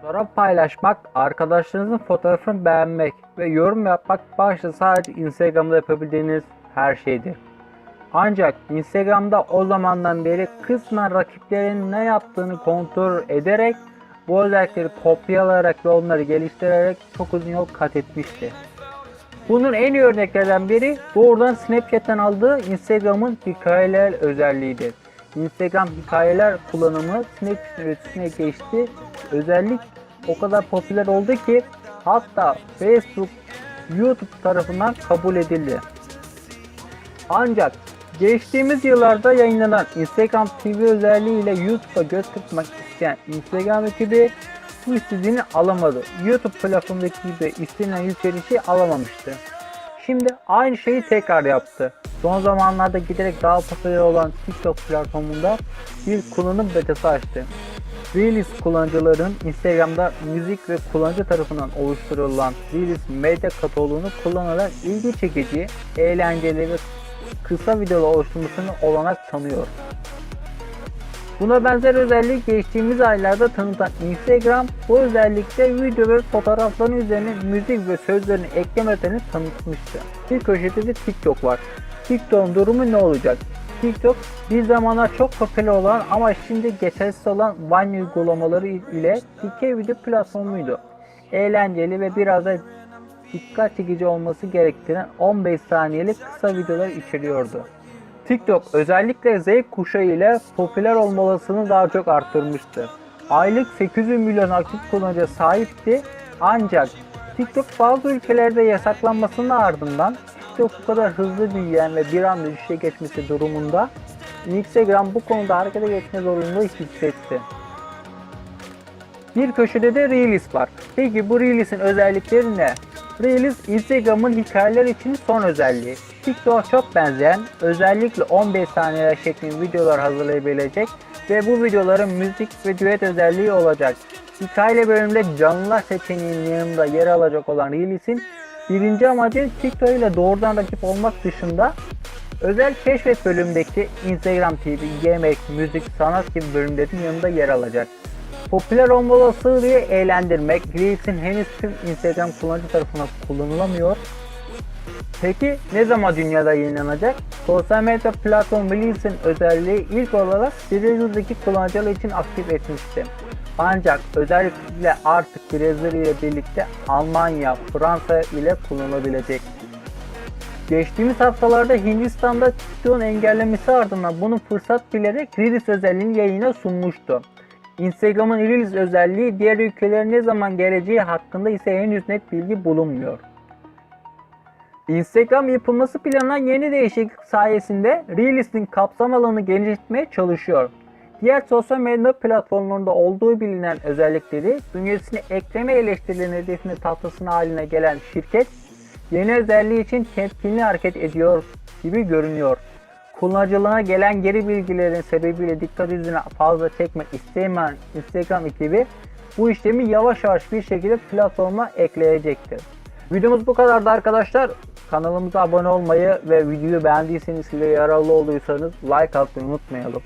Fotoğraf paylaşmak, arkadaşlarınızın fotoğrafını beğenmek ve yorum yapmak başta sadece Instagram'da yapabildiğiniz her şeydir. Ancak Instagram'da o zamandan beri kısmen rakiplerin ne yaptığını kontrol ederek bu özellikleri kopyalayarak ve onları geliştirerek çok uzun yol kat etmişti. Bunun en iyi örneklerden biri doğrudan Snapchat'ten aldığı Instagram'ın hikayeler özelliğidir. Instagram hikayeler kullanımı Snapchat üretisine geçti. Özellik o kadar popüler oldu ki hatta Facebook, YouTube tarafından kabul edildi. Ancak geçtiğimiz yıllarda yayınlanan Instagram TV özelliği ile YouTube'a göz kırpmak isteyen Instagram ekibi bu istediğini alamadı. YouTube platformundaki gibi istenilen yükselişi alamamıştı. Şimdi aynı şeyi tekrar yaptı. Son zamanlarda giderek daha popüler olan TikTok platformunda bir kullanım betası açtı. Reels kullanıcıların Instagram'da müzik ve kullanıcı tarafından oluşturulan Reels medya kataloğunu kullanarak ilgi çekici, eğlenceli ve kısa videolar oluşturmasını olanak tanıyor. Buna benzer özelliği geçtiğimiz aylarda tanıtan Instagram bu özellikle video ve fotoğrafların üzerine müzik ve sözlerini eklemelerini tanıtmıştı. Bir köşede de TikTok var. TikTok'un durumu ne olacak? TikTok bir zamanlar çok popüler olan ama şimdi geçersiz olan Vine uygulamaları ile dikey video platformuydu. Eğlenceli ve biraz da dikkat çekici olması gerektiren 15 saniyelik kısa videolar içeriyordu. TikTok özellikle Z kuşağı ile popüler olma olasılığını daha çok arttırmıştı. Aylık 800 milyon aktif kullanıcıya sahipti ancak TikTok bazı ülkelerde yasaklanmasının ardından TikTok bu kadar hızlı büyüyen ve bir anda düşüşe geçmesi durumunda Instagram bu konuda harekete geçme zorunluluğu hissetti. Bir köşede de Reels var. Peki bu Reels'in özellikleri ne? Reels Instagram'ın hikayeler için son özelliği. TikTok'a çok benzeyen, özellikle 15 saniyeler şeklinde videolar hazırlayabilecek ve bu videoların müzik ve düet özelliği olacak. Hikaye bölümünde canlılar seçeneğinin yanında yer alacak olan Reels'in birinci amacı TikTok ile doğrudan rakip olmak dışında özel keşfet bölümündeki Instagram TV, yemek, müzik, sanat gibi bölümlerin yanında yer alacak. Popüler olma olasılığı diye eğlendirmek, Reels'in henüz tüm Instagram kullanıcı tarafından kullanılamıyor. Peki ne zaman dünyada yayınlanacak? Sosyal medya platformu Reels'in özelliği ilk olarak Brezilya'daki kullanıcılar için aktif etmişti. Ancak özellikle artık Brezilya ile birlikte Almanya, Fransa ile kullanılabilecek. Geçtiğimiz haftalarda Hindistan'da TikTok'un engellemesi ardından bunu fırsat bilerek Reels özelliğini yayına sunmuştu. Instagram'ın Reels özelliği diğer ülkelere ne zaman geleceği hakkında ise henüz net bilgi bulunmuyor. Instagram yapılması planlanan yeni değişiklik sayesinde Reels'in kapsam alanını genişletmeye çalışıyor. Diğer sosyal medya platformlarında olduğu bilinen özellikleri bünyesine ekleme eleştirilerin hedefine tahtasına haline gelen şirket yeni özelliği için temkinli hareket ediyor gibi görünüyor. Kullanıcılarına gelen geri bilgilerin sebebiyle dikkat üzerine fazla çekmek istemeyen Instagram ekibi bu işlemi yavaş yavaş bir şekilde platforma ekleyecektir. Videomuz bu kadardı arkadaşlar. Kanalımıza abone olmayı ve videoyu beğendiyseniz ve yararlı olduysanız like atmayı unutmayalım.